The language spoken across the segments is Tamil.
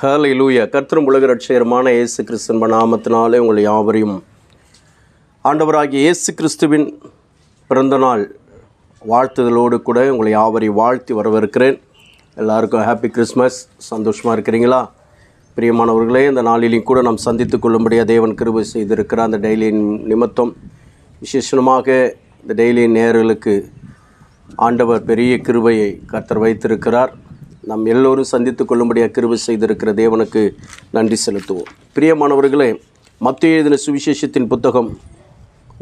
ஹலை லூயா கர்த்தரும் உலக ரட்சகரமான இயேசு கிறிஸ்தன்ப நாமத்தினாலே உங்கள் யாவரையும் ஆண்டவராகிய இயேசு கிறிஸ்துவின் பிறந்தநாள் வாழ்த்துதலோடு கூட உங்களை யாவரையும் வாழ்த்தி வரவேற்கிறேன். எல்லாருக்கும் ஹாப்பி கிறிஸ்மஸ் சந்தோஷமாக இருக்கிறீங்களா? பிரியமானவர்களே இந்த நாளிலையும் கூட நாம் சந்தித்து கொள்ளும்படியாக தேவன் கிருபை செய்திருக்கிற அந்த டெய்லியின் நிமித்தம் விசேஷமாக இந்த டெய்லியின் நேர்களுக்கு ஆண்டவர் பெரிய கிருபையை கர்த்தர் வைத்திருக்கிறார். நாம் எல்லோரும் சந்தித்து கொள்ளும்படியாக கிருபை செய்திருக்கிற தேவனுக்கு நன்றி செலுத்துவோம். பிரியமானவர்களே மத்திய எழுதின சுவிசேஷத்தின் புத்தகம்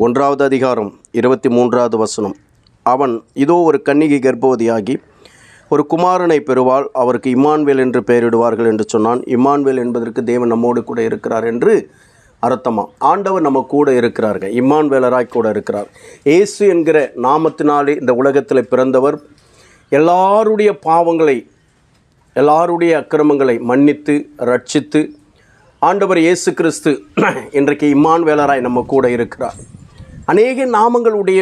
ஒன்றாவது அதிகாரம் இருபத்தி மூன்றாவது வசனம். அவன் இதோ ஒரு கன்னிகை கர்ப்பவதியாகி ஒரு குமாரனை பெறுவாள் அவருக்கு இம்மான்வேல் என்று பெயரிடுவார்கள் என்று சொன்னான். இம்மான்வேல் என்பதற்கு தேவன் நம்மோடு கூட இருக்கிறார் என்று அர்த்தமா? ஆண்டவர் நம்ம கூட இருக்கிறார்கள் இம்மான்வேலராய் கூட இருக்கிறார். இயேசு என்கிற நாமத்தினாலே இந்த உலகத்தில் பிறந்தவர் எல்லாருடைய பாவங்களை எல்லாருடைய அக்கிரமங்களை மன்னித்து ரட்சித்து ஆண்டவர் இயேசு கிறிஸ்து இன்றைக்கு இம்மான் வேலராய் நம்ம கூட இருக்கிறார். அநேக நாமங்களுடைய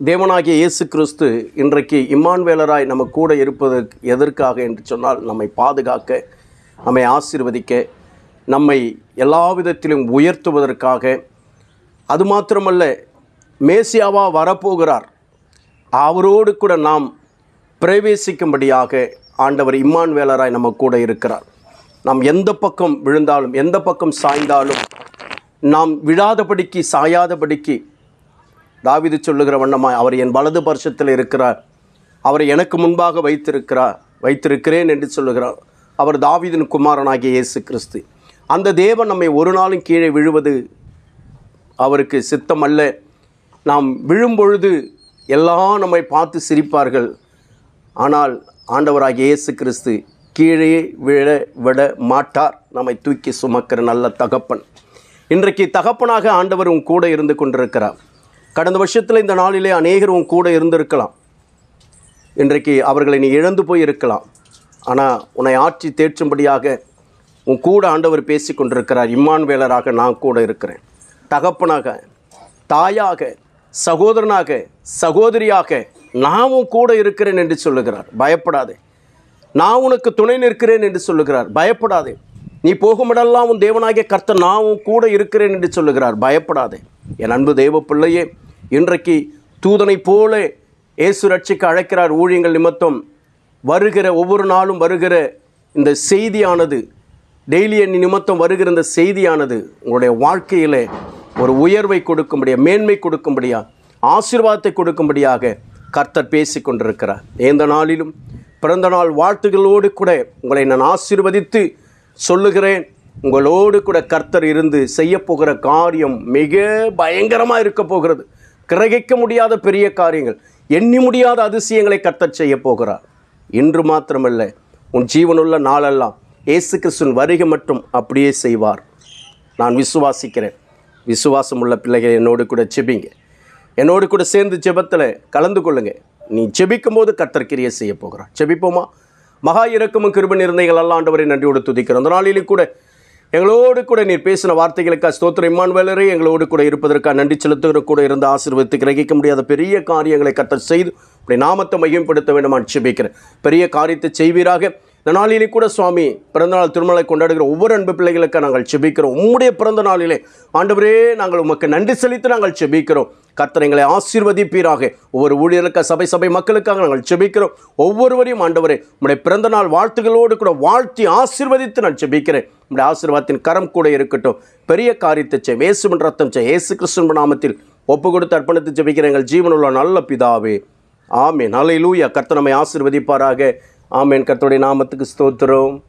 தேவனாகிய இயேசு கிறிஸ்து இன்றைக்கு இம்மான்வேலராய் நம்ம கூட இருப்பதற்கு எதற்காக என்று சொன்னால் நம்மை பாதுகாக்க நம்மை ஆசீர்வதிக்க நம்மை எல்லா விதத்திலும் உயர்த்துவதற்காக. அது மாத்திரமல்ல மேசியாவாக வரப்போகிறார். அவரோடு கூட நாம் பிரவேசிக்கும்படியாக ஆண்டவர் இம்மான்வேலராய் நம்ம கூட இருக்கிறார். நாம் எந்த பக்கம் விழுந்தாலும் எந்த பக்கம் சாய்ந்தாலும் நாம் விழாதபடிக்கு சாயாதபடிக்கு தாவிது சொல்லுகிற வண்ணமாய் அவர் என் வலது பர்ஷத்தில் இருக்கிறார். அவரை எனக்கு முன்பாக வைத்திருக்கிறார் வைத்திருக்கிறேன் என்று சொல்லுகிறார். அவர் தாவிதின் குமாரனாகிய இயேசு கிறிஸ்து. அந்த தேவன் நம்மை ஒரு நாளும் கீழே விழுவது அவருக்கு சித்தம் அல்ல நாம் விழும்பொழுது எல்லாம் நம்மை பார்த்து சிரிப்பார்கள். ஆனால் ஆண்டவராகிய இயேசு கிறிஸ்து கீழே விழ விட மாட்டார். நம்மை தூக்கி சுமக்கிற நல்ல தகப்பன். இன்றைக்கு தகப்பனாக ஆண்டவர் உன் கூட இருந்து கொண்டிருக்கிறார். கடந்த வருஷத்தில் இந்த நாளிலே அநேகர் உன் கூட இருந்திருக்கலாம். இன்றைக்கு அவர்களை நீ இழந்து போய் இருக்கலாம் ஆனால் உன்னை ஆட்சி தேற்றும்படியாக உன் கூட ஆண்டவர் பேசி கொண்டிருக்கிறார். இம்மான்வேலராக நான் கூட இருக்கிறேன். தகப்பனாக தாயாக சகோதரனாக சகோதரியாக நாமும் கூட இருக்கிறேன் என்று சொல்லுகிறார். பயப்படாதே. நான் உனக்கு துணை நிற்கிறேன் என்று சொல்லுகிறார். பயப்படாதே. நீ போகுமிடெல்லாம் உன் தேவனாகிய கர்த்தர் நாவும் கூட இருக்கிறேன் என்று சொல்லுகிறார். பயப்படாதே. என் அன்பு தேவ பிள்ளையே இன்றைக்கு தூதனைப் போல இயேசு ரட்சிக்க அழைக்கிறார் ஊழியங்கள் நிமித்தம். வருகிற ஒவ்வொரு நாளும் வருகிற இந்த செய்தியானது டெய்லி எண்ணி நிமித்தம் வருகிற இந்த செய்தியானது உங்களுடைய வாழ்க்கையிலே ஒரு உயர்வை கொடுக்கும்படியா மேன்மை கொடுக்கும்படியா ஆசீர்வாதத்தை கொடுக்கும்படியாக கர்த்தர் பேசி கொண்டிருக்கிறார் எந்த நாளிலும் பிறந்த நாள் வாழ்த்துகளோடு கூட உங்களை நான் ஆசீர்வதித்து சொல்லுகிறேன். உங்களோடு கூட கர்த்தர் இருந்து செய்யப்போகிற காரியம் மிக பயங்கரமாக இருக்க போகிறது. கிரகிக்க முடியாத பெரிய காரியங்கள். எண்ணி முடியாத அதிசயங்களை கர்த்தர் செய்ய போகிறார். இன்று மாத்திரமல்ல உன் ஜீவனுள்ள நாளெல்லாம் இயேசு கிறிஸ்துவின் வருகை மட்டும் அப்படியே செய்வார். நான் விசுவாசிக்கிறேன். விசுவாசம் உள்ள பிள்ளைகள் என்னோடு கூட செபிங்க என்னோடு கூட சேர்ந்து ஜெபத்தில் கலந்து கொள்ளுங்கள் நீ ஜெபிக்கும் போது கர்த்தர் செய்ய போகிறார். ஜெபிப்போமா? மகா இறக்கமும் கிருப நிர்ணயங்கள் எல்லாம் ஆண்டவரை நன்றியோடு துதிக்கிறோம். அந்த நாளிலும் கூட எங்களோடு கூட நீர் பேசின வார்த்தைகளுக்காக ஸ்தோத்திரம். இம்மான்வேலரே எங்களோடு கூட இருப்பதற்காக நன்றி செலுத்துகிற கூட இருந்த ஆசீர்வதித்து கிரகிக்க முடியாத பெரிய காரியங்களை கத்த செய்து அப்படி நாமத்தை மையப்படுத்த வேண்டுமான் ஜெபிக்கிறேன். பெரிய காரியத்தை செய்வீராக. இந்த நாளிலே கூட சுவாமி பிறந்தநாள் திருமலை கொண்டாடுகிற ஒவ்வொரு அன்பு பிள்ளைகளுக்கு நாங்கள் செபிக்கிறோம். உம்முடைய பிறந்த நாளிலே ஆண்டவரே நாங்கள் உமக்கு நன்றி செலுத்தி நாங்கள் செபிக்கிறோம். கர்த்தனைகளை ஆசீர்வதிப்பீராக. ஒவ்வொரு ஊழியர்களுக்கு சபை சபை மக்களுக்காக நாங்கள் செபிக்கிறோம். ஒவ்வொருவரையும் ஆண்டவரே உம்முடைய பிறந்த நாள் வாழ்த்துகளோடு கூட வாழ்த்தி ஆசீர்வதித்து நான் செபிக்கிறேன். உடைய ஆசீர்வாதத்தின் கரம் கூட இருக்கட்டும். பெரிய காரியத்தை செய் இயேசுவின் ரத்தம் செய் ஏசு கிருஷ்ணன் நாமத்தில் ஒப்பு கொடுத்து அர்ப்பணித்து ஜெபிக்கிற எங்கள் ஜீவனுள்ள நல்ல பிதாவே. ஆமே நல்ல லூயா கர்த்தனமை நம்மை ஆமேன். கர்த்தருடைய நாமத்துக்கு ஸ்தோத்திரம்.